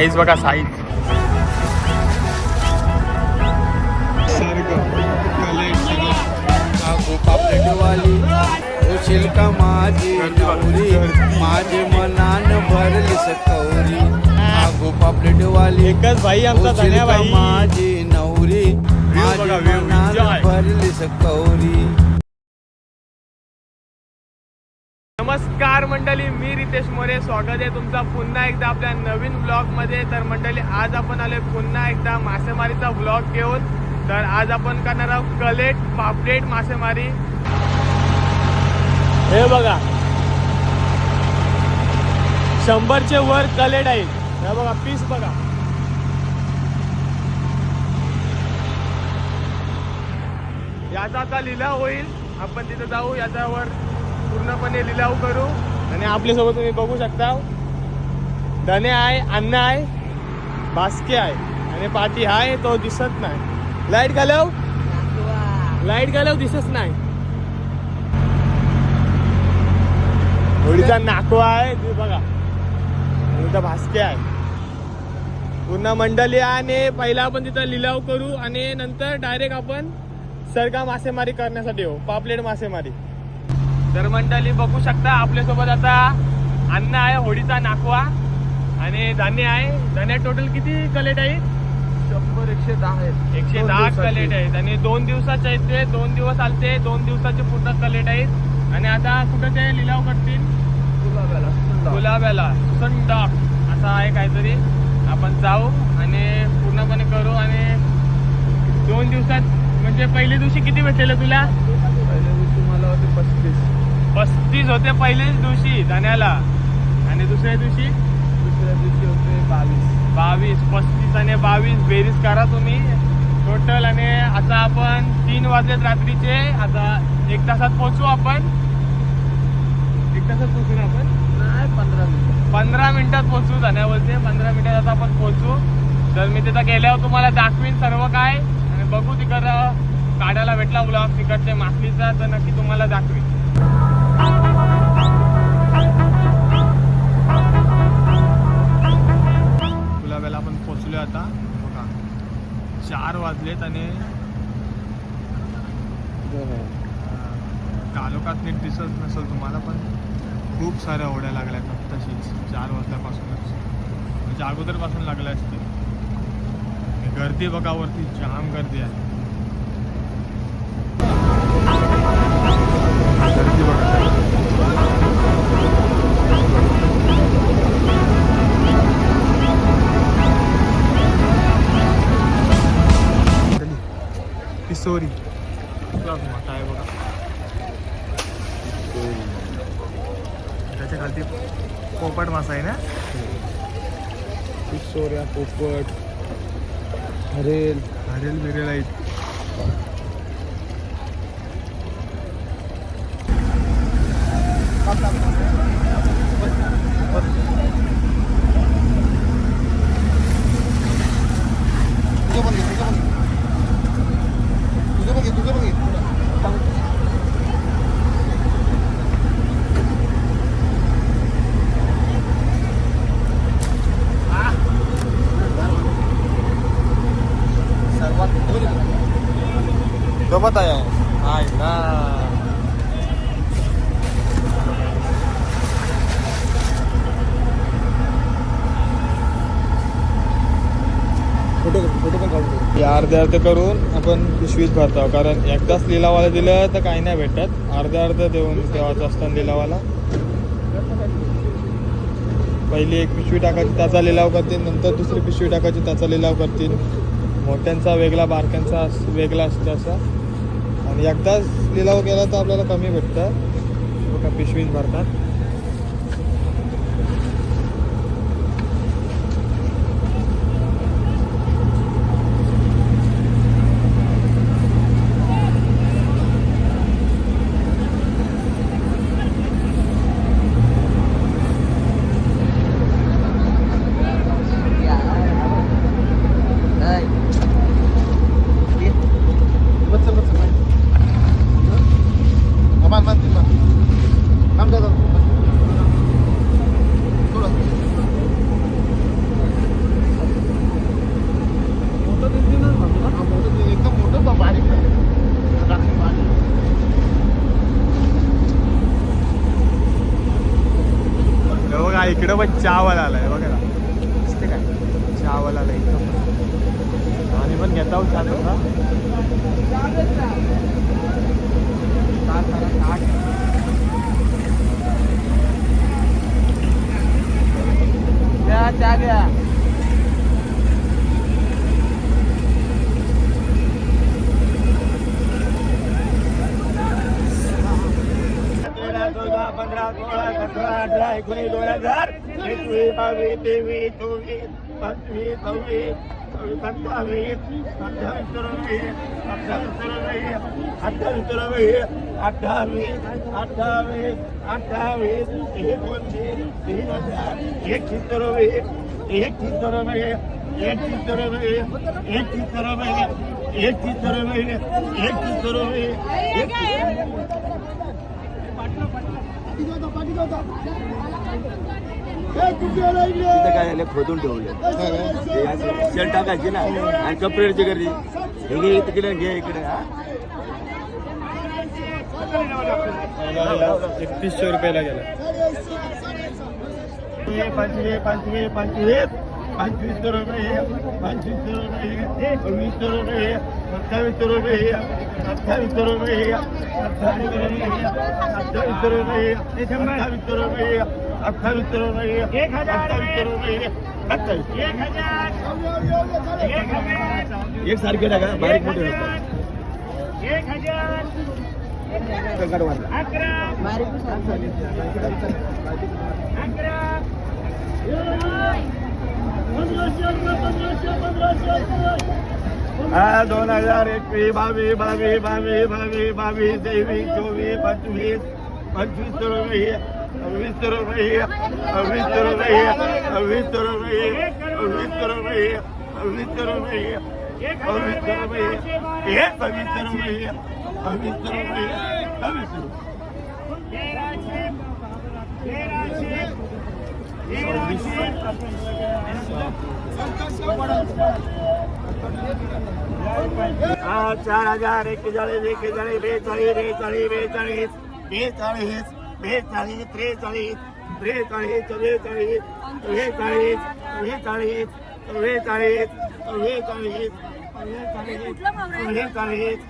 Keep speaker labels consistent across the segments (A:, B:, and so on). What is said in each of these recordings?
A: Size बघा size.
B: पापलेटवाली होशील का माझी नवरी माझे मनान भरली सकौरी आगो पापलेटवाली
A: एकच भाई आमचा धन्या भाई.
B: माझी नवरी. माझे मनान. भरली सकौरी
A: नमस्कार मंडळी मी रितेश मोरे. स्वागत आहे तुमचा पुन्हा एकदा आपल्या नवीन ब्लॉगमध्ये तर मंडळी आज आपण आलोय पुन्हा एकदा मासेमारीचा ब्लॉग घेऊन. तर आज आपण करणार आहोत कलेट पापलेट मासेमारी. हे बघा. शंभरचे वर कलेट आहेत हे बघा पीस बघा. याचा आता लिलाव होईल. आपण तिथं जाऊ याच्यावर पूर्णपणे लिलाव करू. आणि आपल्यासोबत तुम्ही बघू शकता धने आहे अन्न आहे बास्के आहे. आणि पाठी आहे तो दिसत नाही. लाइट घालव. लाइट घालव दिसत नाही. होळीचा नाकवा आहे ते बघा. इथं भास्के आहे. पूर्ण मंडळी आहे आणि पहिला आपण तिथं लिलाव करू आणि नंतर डायरेक्ट आपण सरका मासेमारी करण्यासाठी येऊ. पापलेट मासेमारी. तर मंडळी बघू शकता आपल्यासोबत आता अन्न आहे होळीचा नाकवा आणि धान्य आहे. धान्यात टोटल किती कलेट आहेत
B: शंभर एकशे दहा आहेत.
A: एकशे दहा कलेट आहेत. आणि दोन दिवसाचे आहेत ते दोन दिवस आलते दोन दिवसाचे पूर्ण कलेट आहेत. आणि आता कुठं ते लिलाव करतील? गुलाब्याला सुसंडाक असं आहे काहीतरी. आपण जाऊ आणि पूर्णपणे करू आणि दोन दिवसात म्हणजे पहिल्या दिवशी किती भेटलेलं तुला?
B: पहिल्या दिवशी मला होते पस्तीस.
A: पस्तीस होते पहिल्याच दिवशी धान्याला. आणि दुसऱ्या दिवशी?
B: दुसऱ्या दिवशी होते बावीस.
A: बावीस पस्तीस आणि बावीस. बेरीज करा तुम्ही. टोटल आणि आता आपण तीन वाजलेत रात्रीचे. आता एक तासात पोहोचू आपण. एक तासात पोहोचू ना आपण?
B: नाही पंधरा मिनिट.
A: पंधरा मिनिटात पोहोचू जाण्यावरचे पंधरा मिनिटात आता आपण पोहोचू. तर मी तिथं गेल्यावर तुम्हाला दाखवीन सर्व काय. आणि बघू तिकडं काढायला भेटला ब्लॉग. तिकडचे मासलीचा तर नक्की तुम्हाला दाखवीन. पोचलो आता. बघा. चार वाजलेत आणि कालोखात नीट दिसत नसेल तुम्हाला पण खूप साऱ्या होड्या लागल्या तशीच चार वाजल्यापासूनच. म्हणजे अगोदरपासून लागल्या असतील. गर्दी बघा वरती जाम गर्दी आहे. पिसोरी मोठा आहे बघा त्याच्या खालती पोपट मासा आहे ना?
B: सोऱ्या पोपट हरेल.
A: हरेल बिरेल आहेत. सोबत आहे हाय ना
B: फोटो फोटो पण काढतो
A: अर्धे अर्धे करून आपण पिशवीच भरतो कारण एकदाच लिलावाला दिलं तर काही नाही भेटत. अर्धे अर्धे देऊन देवाचं असताना लिलावाला. पहिली एक पिशवी टाकायची त्याचा लिलाव करतील नंतर दुसरी पिशवी टाकायची त्याचा लिलाव करतील. मोठ्यांचा वेगळा बारक्यांचा वेगळा असतो असा. आणि एकदाच लिलाव केला तर आपल्याला कमी भेटतं. बघा पिशवीत भरतात.
C: 要不加我了。सत्यावी चोवीस पंचवीस सव्वीस सत्तावीस अठ्ठावीस चौवीस अठ्ठावीस चौवीस अठ्ठावीस चौवीस अठ्ठावीस अठ्ठावीस अठ्ठावीस एकोणतीस तीन हजार एकशे चौवीस एकशे चौवीस एकशे चौवीस एकशे चौवीस एकशे चौवीस एकशे चौवीस पाठवा पाठवा.
A: पाठी जाऊ पाठी जाऊ तिथं काय झालं खोदून ठेवलं. शेल टाकायचे ना. आणि कपड्याची गर्दी. हे घे तिकडे घे इकडे
C: एकतीसशे रुपयाला गेला. पाचवे पाचवे पाचवे पंचवीस रुपये हे पंचवीस रुपये हे वीस करोड हे सत्तावीस रुपये अठ्ठावीस रुपये अठ्ठावीस रुपये अठ्ठावीस रुपये हे अठ्ठावीस रुपये अठ्ठावीस रुपये अठ्ठावीस एक हजार. हजार.
A: एक सारखे टाका बारीक मोठे
C: एक हजार. अकरा. हा दोन हजार एकवीस बावीस बावीस बावीस बावीस बावीस तेवीस चोवीस पंचवीस पंचवीस रुपये विस्तर रही विस्तर रही विस्तर रही विस्तर रही विस्तर रही हे सविस्तर रही सविस्तर रही सविस्तर चार हजार एक्केचाळीस एक्केचाळीस बेचाळीस बेचाळीस बेचाळीस बेचाळीस बेचाळीस त्रेचाळीस त्रेचाळीस चव्वेचाळीस त्रेचाळीस त्रेचाळीस चव्वेचाळीस चव्वेचाळीस चव्वेचाळीस चव्वेचाळीस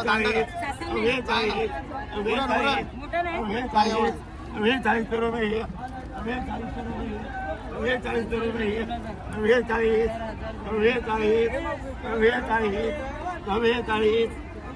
C: चव्वेचाळीस चव्वेचाळीस रुपये चव्वेचाळीस रुपये चव्वेचाळीस रुपये चव्वेचाळीस चव्वेचाळीस चव्वेचाळीस चव्वेचाळीस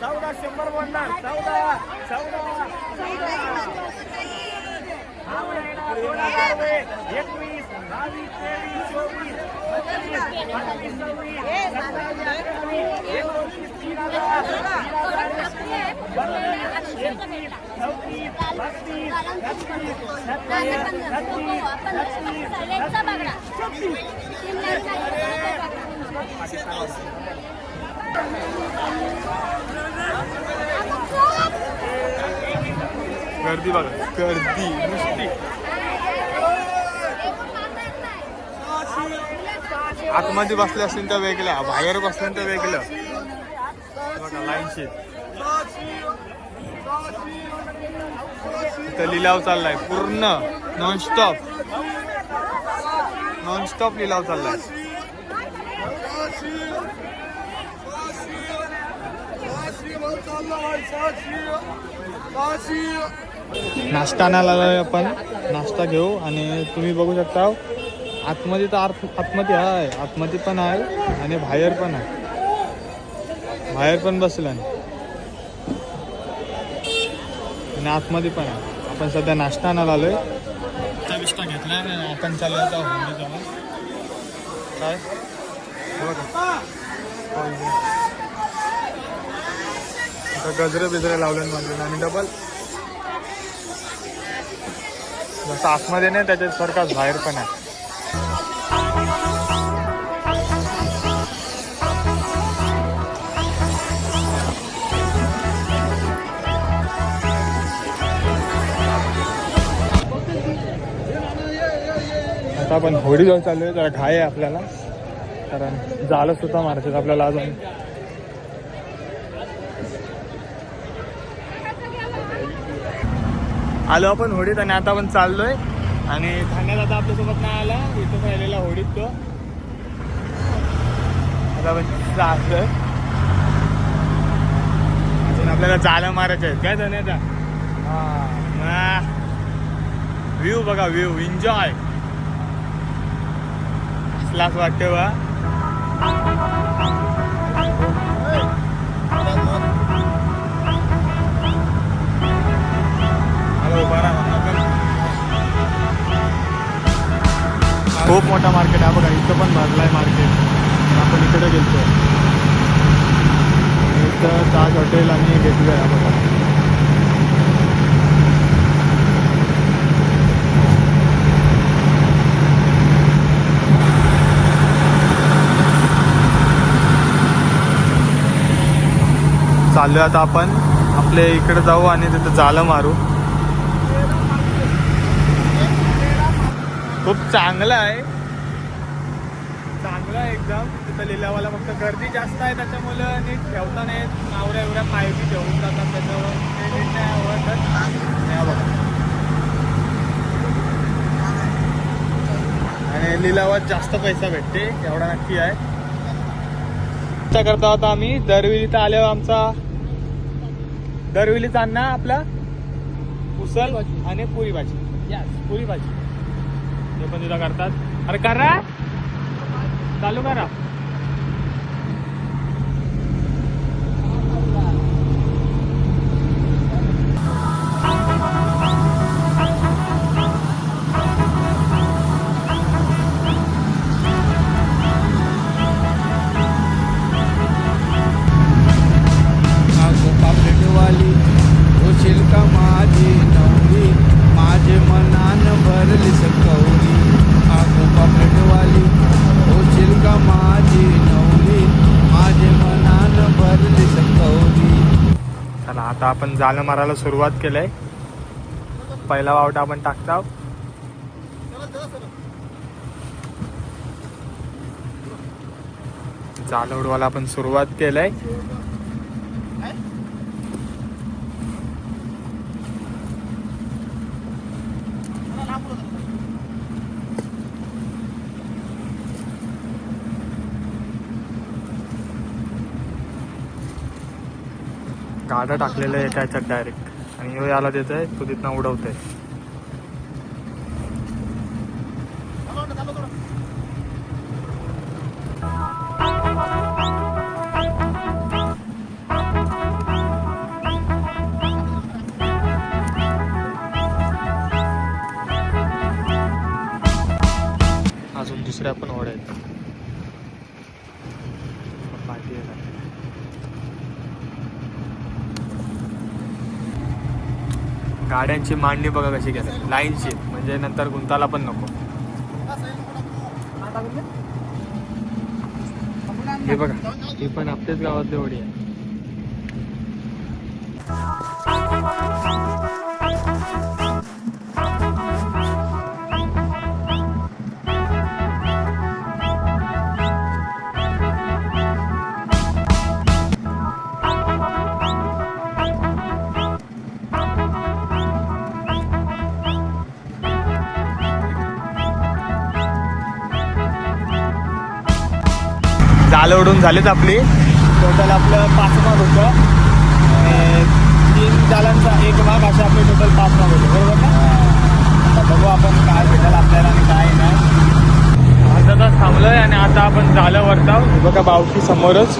C: चौदा शंभर बोलणार चौदा चौदा एकवीस बावीस तेवीस चोवीस गर्दी बघा. गर्दी नुसती. आतमध्ये बसले असतील तर वेगळं बाहेर बसल्यानंतर वेगळं. बघा लाईनशी इथं लिलाव चाललाय पूर्ण नॉनस्टॉप नॉनस्टॉप लिलाव चाललाय. नाश्ता आणायला आलोय आपण. नाश्ता घेऊ आणि तुम्ही बघू शकता आतमध्ये तर आत आतमध्ये आहे आतमध्ये पण आहे आणि बाहेर पण आहे. बाहेर पण बसलं आणि. आतमध्ये पण आहे. आपण सध्या नाश्ता आणायला आलोय.
A: नाश्ता बिष्टा घेतला आपण चालू आता होंडी जाऊन. काय. आता गजरे बिजरे लावले म्हणजे आणि डबल जसं आतमध्ये नाही त्याच्या सारखाच बाहेर पण आहे. आता आपण होडी जाऊन चाललो आहे जरा घाय आहे आपल्याला. कारण झालं सुद्धा मारायचं आपल्याला अजून. आलो आपण होडीत आणि आता आपण चाललोय. आणि ठाण्यात आता आपल्यासोबत नाही आला इथं राहिलेला होडीत तो. आता आपण चाललोय. अजून आपल्याला जाळं मारायचं आहे काय धन्याचा व्ह्यू बघा व्ह्यू एन्जॉय क्लास वाटते बा. खूप मोठा मार्केट आहे बघा इथं पण भरलाय मार्केट आपण इकडे गेलतो. इथं ताज हॉटेल आणि घेतलं आहे बघा. चाललोय आता आपण. आपल्या इकडे जाऊ आणि तिथं जालं मारू. खूप चांगलं आहे. चांगलं आहे एकदम. तिथं लिलावाला फक्त गर्दी जास्त आहे त्याच्यामुळं नीट ठेवता नाही नावऱ्या एवढ्या माहिती ठेवून जातात त्याच्यावर. ते नीट नाही आवडत. नाही बघा आणि लिलावात जास्त पैसा भेटते. एवढा नक्की आहे. त्या करता होता आम्ही दरविलीत आल्यावर आमचा दरविलीचा अण्णा आपला उसल आणि पुरी भाजी. यस पुरी भाजी. ते पण तिथं करतात. अरे करा. चालू करा. आपण जालं मारायला सुरुवात केलंय. पहिला वावटा आपण टाकता. जालं उडवायला आपण सुरुवात केलंय. गाडा टाकलेलं आहे त्याच्यात डायरेक्ट आणि ह्यो याला देत आहे तो तिथनं उडवतोय. अजून दुसऱ्या पण ओढ आहेत. पाठी बाकी आहे. गाड्यांची मांडणी बघा कशी केली. लाईनची म्हणजे नंतर गुंताला पण नको. हे बघा ही पण आपल्याच गावातली ओढी आहे जालं उडून झालीच आपली. टोटल आपलं पाच भाग होतं. आणि तीन जालांचा एक भाग असे आपले टोटल पाच भाग होते. बरोबर ना? आता बघू आपण काय भेटेल आपल्याला आणि काय नाही. अर्धा तास थांबलोय आणि आता आपण झालं वरताव. हे बघा बावकी समोरच.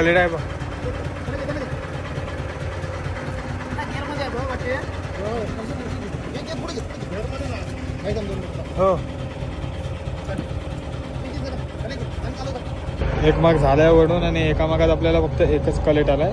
A: खाली आहे बा. हो. एक माग झालाय वडून आणि एका मागात आपल्याला फक्त एकच कलेट आलाय.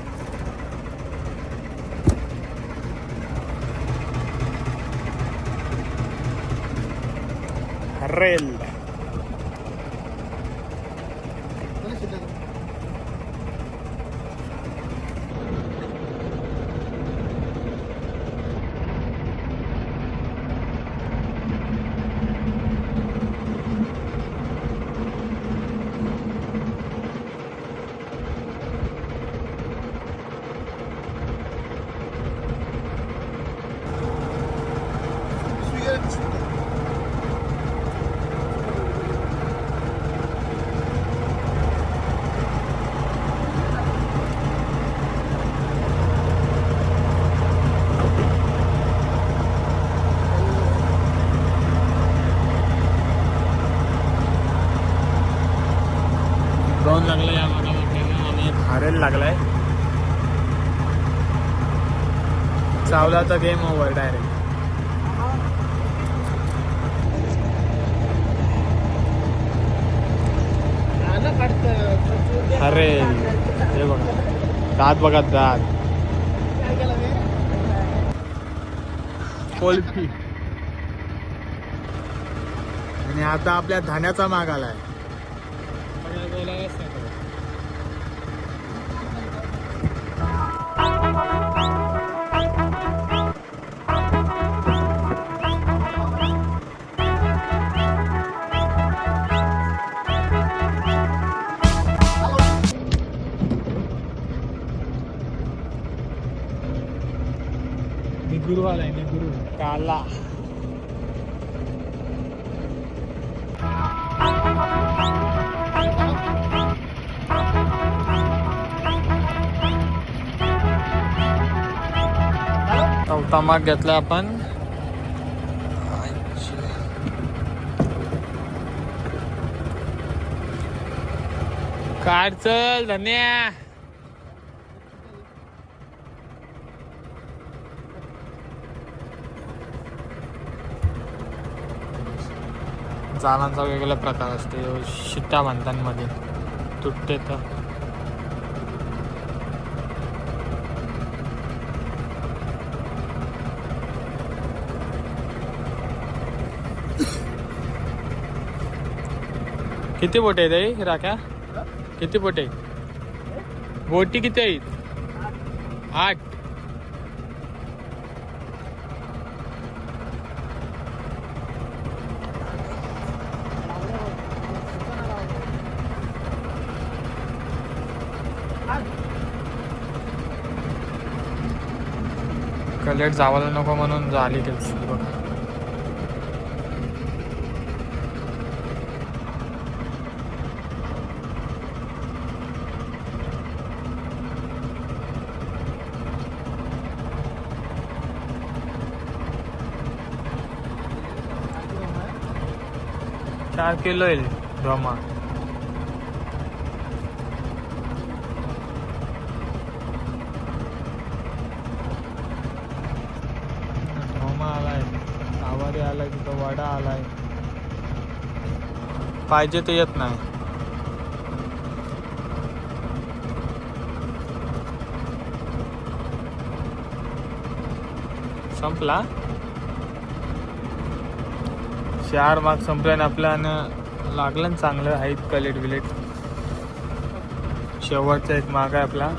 A: हरेल दोन लागले या मागाला आणि एक हारेल लागलाय चावला तर गेम ओव्हर डायरेक्ट अरे हे बघा. दात बघा दात. कोल्फी. आणि आता आपल्या धान्याचा माग आलाय. निगुरू चौथा माग घेतला आपण. काढ चल धन्या. जालांचा वेगळा प्रकार असते. शिट्टा बांधांमध्ये तुटते तर. किती बोटे आहेत आई राख्या? किती बोटे बोटी किती आहेत? आठ. कलेट जावायला नको म्हणून झाली तेच बघ. चार किलो येईल ब्रह्मा. तो वाडा आलाय. पाहिजे ते येत नाही. संपला? चार मार्क संपले आणि आपल्यानं लागलं चांगलं आहेत कलेट विलेट शेवटचा एक माग आहे आपला.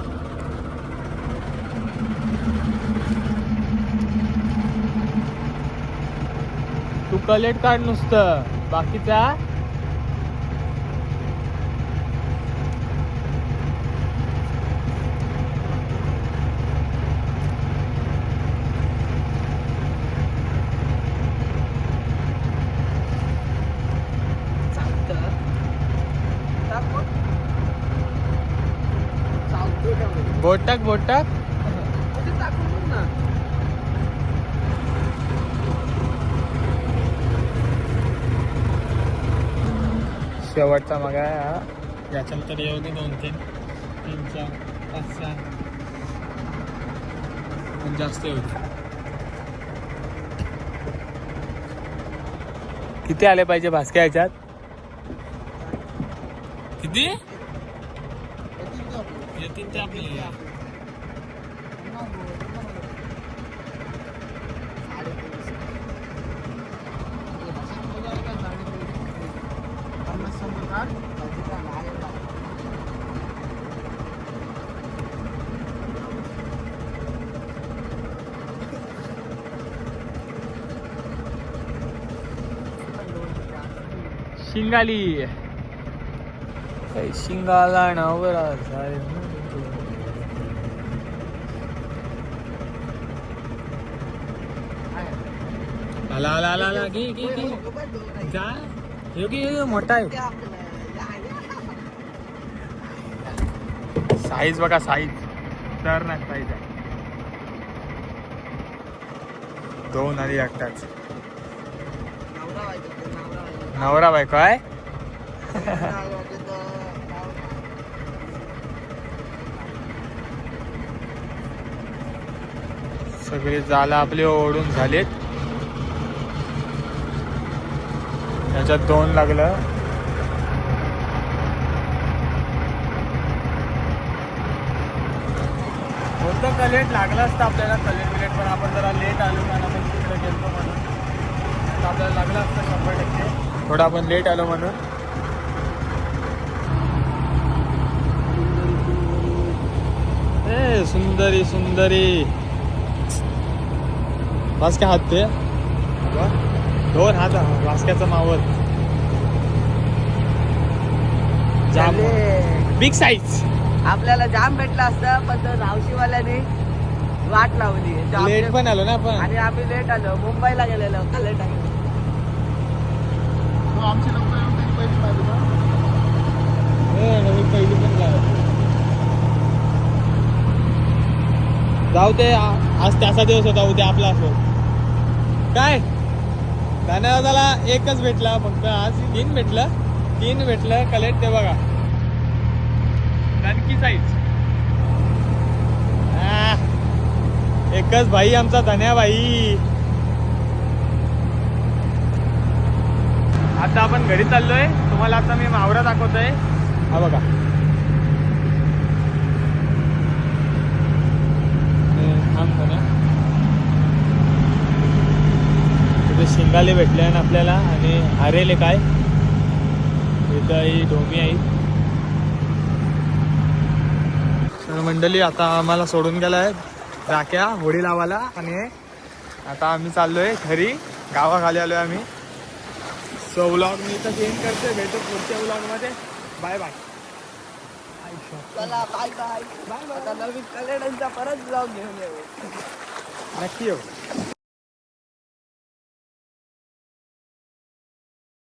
A: कलेट काढ नुसतं. बाकीचा? बोट टाक बोट टाक शेवटचा मग आहे हा. याच्यानंतर येऊ दे दोन तीन. तीन चार पाच सहा. पण जास्त येऊ दे. किती आले पाहिजे भास्क्या याच्यात? किती? येतील ते आपल्याला शिंगाली. शिंगाला नवरा आला आला आला आला. घे घे घे. जा. हे मोठा आहे. साईज बघा साईज. तर ना साईज आहे. दोन आणि एकटाच. नवरा बायको आहे. सगळे जाला आपले ओढून झालेत. याच्यात दोन लागलं. होतं कलेट लागलं असतं आपल्याला कलेट बिलेट पण आपण जरा लेट आलो कारण आपण तिकडे गेलो म्हणून. तर आपल्याला लागलं असतं शंभर टक्के. थोडं आपण लेट आलो म्हणून. ए सुंदरी सुंदरी. वासक्या हात ते. दोन हात वासक्याचा मावल जाम. बिग साईज
D: आपल्याला जाम भेटला असतं पण तो रावशीवाल्याने वाट लावली.
A: लेट पण आलो ना आपण.
D: आणि आम्ही लेट आलो. मुंबईला गेलेलो का
A: नवीन पहिली पण जाऊ जाऊ ते आज त्याचा दिवस होता उद्या आपला असो. काय? धन्यवादाला एकच भेटला फक्त आज तीन भेटलं. तीन भेटलं कलेक्ट ते बघा. ननकी साईज एकच भाई आमचा धन्या भाई. आता आपण घरी चाललोय. तुम्हाला आता मी मावरा दाखवतोय. हा बघा. तिथे शिंगाले भेटले ना आपल्याला आणि हरेले काय? इथं ही ढोमी आहे तर मंडळी आता आम्हाला सोडून गेलाय राख्या होडी लावायला आणि आता आम्ही चाललोय घरी. गावाखाली आलोय आम्ही. सो व्लॉग मी इथं चेंज करते भेटू पुढच्या व्लॉगमध्ये बाय बाय
D: चला बाय बाय आता नवीन कलेडांचा परत ब्लॉग घेऊन येऊ.
A: नक्की येऊ